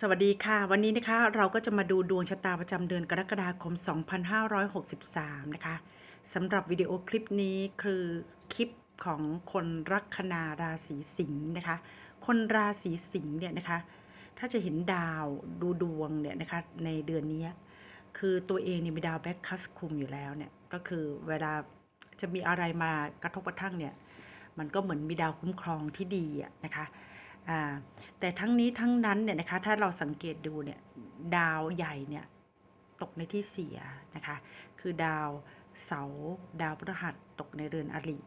สวัสดีค่ะ วันนี้นะคะเราก็จะมาดูดวงชะตาประจำเดือนกรกฎาคม 2563 นะคะสำหรับวิดีโอคลิปนี้คือคลิปของคนลัคนาราศีสิงห์นะคะ คนราศีสิงห์เนี่ยนะคะ ถ้าจะเห็นดาวดูดวงเนี่ยนะคะในเดือนนี้ คือตัวเองเนี่ยมีดาวแบ็คคัสคุมอยู่แล้วเนี่ยก็คือเวลาจะมีอะไรมากระทบกระทั่งเนี่ยมันก็เหมือนมีดาวคุ้มครองที่ดีอะนะคะ แต่ทั้งนี้ทั้งนั้นเนี่ยนะคะถ้าเราสังเกตดูเนี่ยดาวใหญ่เนี่ยตกในที่เสียนะคะคือดาวเสาดาวพฤหัสตกในเรือนอริ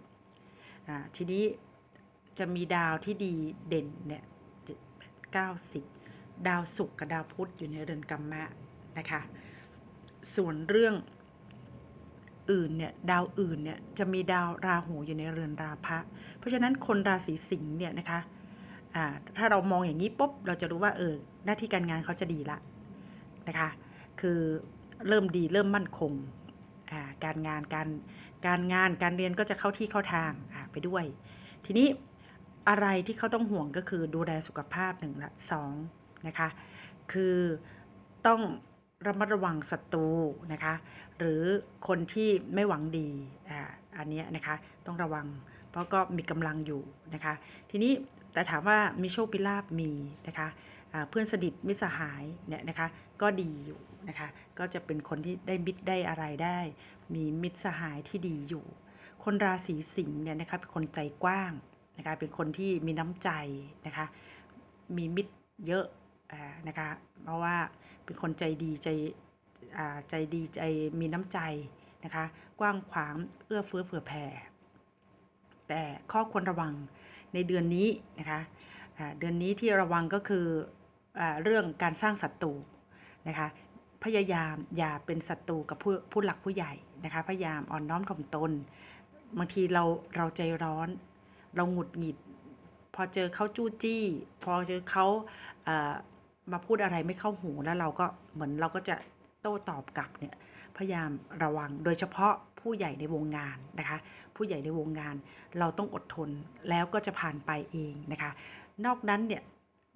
อ่าทีนี้จะมีดาวที่ดีเด่นเนี่ยเก้าสิบดาวศุกร์กับดาวพุธอยู่ในเรือนกรรมะนะคะส่วนเรื่องอื่นเนี่ยดาวอื่นเนี่ยจะมีดาวราหูอยู่ในเรือนราพะ เพราะฉะนั้นคนราศีสิงห์เนี่ยนะคะ ถ้าเรามองอย่างนี้ปุ๊บเราจะรู้ว่าเออหน้าที่การงานเขาจะดีละนะคะ คือเริ่มดีเริ่มมั่นคงอ่าการงานการการงานการเรียนก็จะเข้าที่เข้าทางอ่าไปด้วย ทีนี้อะไรที่เขาต้องห่วงก็คือดูแลสุขภาพหนึ่งละสองนะคะ คือต้องระมัดระวังศัตรูนะคะ หรือคนที่ไม่หวังดีอ่า อันนี้นะคะต้องระวัง เพราะก็มีกำลังอยู่นะคะ ทีนี้แต่ถามว่ามีโชคปิลาบมีนะคะเพื่อนสนิทมิสหายเนี่ยนะคะก็ดีอยู่นะคะก็จะเป็นคนที่ได้มิตรได้อะไรได้ มีมิตรสหายที่ดีอยู่ คนราศีสิงห์เนี่ยนะคะเป็นคนใจกว้างนะคะเป็นคนที่มีน้ำใจนะคะมีมิตรเยอะนะคะเพราะว่าเป็นคนใจดีใจใจดีใจมีน้ำใจ นะคะ กว้างขวางเอื้อเฟื้อเผื่อแผ่แต่ข้อควรระวังในเดือนนี้นะคะเดือนนี้ที่ระวังก็คืออเรื่องการสร้างศัตรูนะคะพยายามอย่าเป็นศัตรูกับผู้ผู้หลักผู้ใหญ่นะคะพยายามอ่อนน้อมถ่อมตน บางทีเราเราใจร้อน เราหงุดหงิด พอเจอเขาจู้จี้ พอเจอเขามาพูดอะไรไม่เข้าหูแล้วเราก็เหมือนเราก็จะ โต้ตอบกลับเนี่ยพยายามระวังโดยเฉพาะผู้ใหญ่ในวงงานนะคะ ผู้ใหญ่ในวงงานเราต้องอดทนแล้วก็จะผ่านไปเองนะคะ นอกนั้นเนี่ย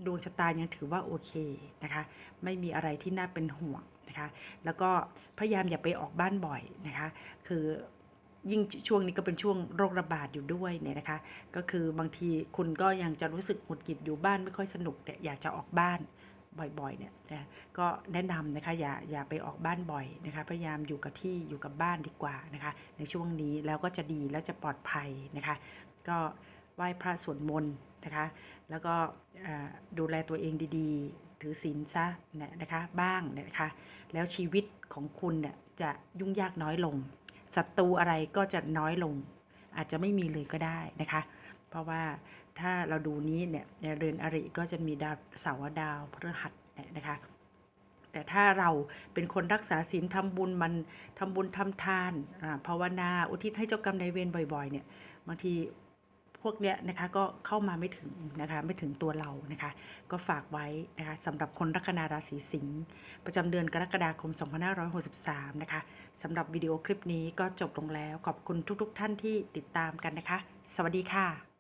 ดวงชะตายังถือว่าโอเคนะคะ ไม่มีอะไรที่น่าเป็นห่วงนะคะ แล้วก็พยายามอย่าไปออกบ้านบ่อยนะคะ คือยิ่งช่วงนี้ก็เป็นช่วงโรคระบาดอยู่ด้วยเนี่ยนะคะ ก็คือบางทีคุณก็ยังจะรู้สึกหงุดหงิดอยู่บ้านไม่ค่อยสนุกแต่อยากจะออกบ้าน บ่อยๆเนี่ยนะก็แนะนำนะคะอย่าอย่าไปออกบ้านบ่อยนะคะพยายามอยู่กับที่อยู่กับบ้านดีกว่านะคะ ในช่วงนี้แล้วก็จะดีแล้วจะปลอดภัยนะคะ ก็ไหว้พระสวดมนต์นะคะ แล้วก็ดูแลตัวเองดีๆ ถือศีลซะเนี่ยนะคะบ้างเนี่ยนะคะ แล้วชีวิตของคุณเนี่ยจะยุ่งยากน้อยลงศัตรูอะไรก็จะน้อยลง อาจจะไม่มีเลยก็ได้นะคะ เพราะว่าถ้าเราดูนี้เนี่ยในเรือนอริก็จะมีดาวเสาดาวพฤหัสนะคะแต่ถ้าเราเป็นคนรักษาศีลทำบุญมันทำบุญทำทานภาวนาอุทิศให้เจ้ากรรมนายเวรบ่อยๆเนี่ยบางทีพวกเนี้ยนะคะก็เข้ามาไม่ถึงนะคะไม่ถึงตัวเรานะคะก็ฝากไว้นะคะสำหรับคนลัคนาราศีสิงห์ประจำเดือนกรกฎาคม 2563 นะคะสำหรับวิดีโอคลิปนี้ก็จบลงแล้วขอบคุณทุกๆทท่านที่ติดตามกันนะคะ สวัสดีค่ะ